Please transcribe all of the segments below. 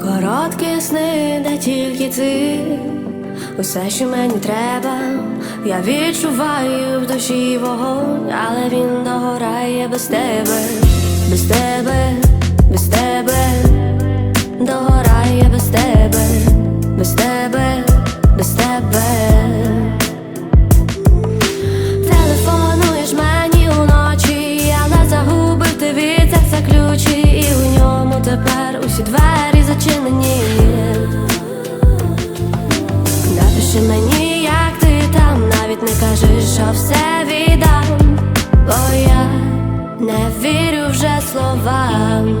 Короткі сни, де тільки ти, усе, що мені треба, я відчуваю в душі вогонь, але він догорає без тебе, без тебе, без тебе, догорає без тебе, без тебе, все віддам, бо я не вірю вже словам.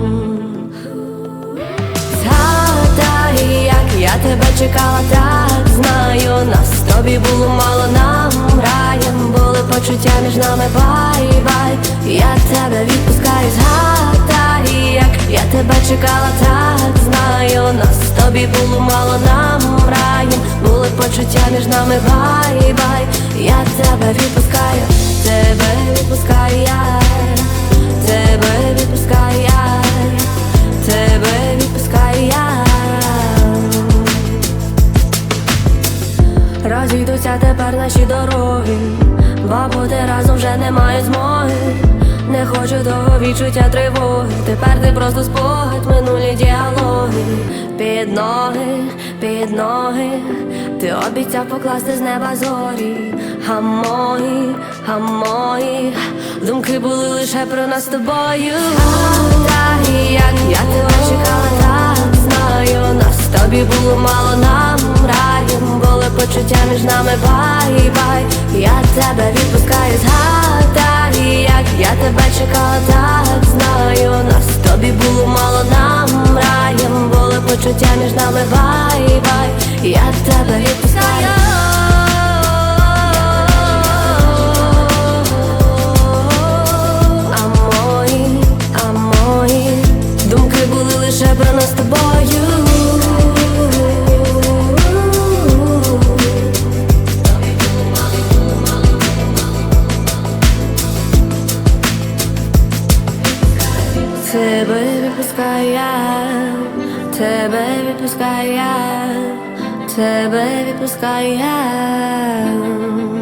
Згадай, як я тебе чекала, так знаю, нас тобі було мало нам раєм, були почуття між нами бай-бай. Я тебе відпускаю, згадай, я тебе чекала, так знаю, нас тобі було мало нам раєм, були почуття між нами бай-бай. Я тебе відпускаю, тебе відпускаю я, тебе відпускаю я. Тебе відпускаю я Розійдуться тепер наші дороги, бо бути разом вже немає змоги. Не хочу того відчуття тривоги. Тепер ти просто спогад, минулі діалоги. Під ноги, під ноги, ти обіцяв покласти з неба зорі. А мої, а мої думки були лише про нас з тобою. Так, як я тебе чекала, так знаю, нас тобі було мало нам раєм, були почуття між нами бай-бай. Я тебе відпускаю, згадай, почуття між нами бай-бай. Я тебе відпускаю. А мої, а мої думки були лише про нас тобою. Тебе відпускаю тебе відпускаю я, тебе відпускаю я.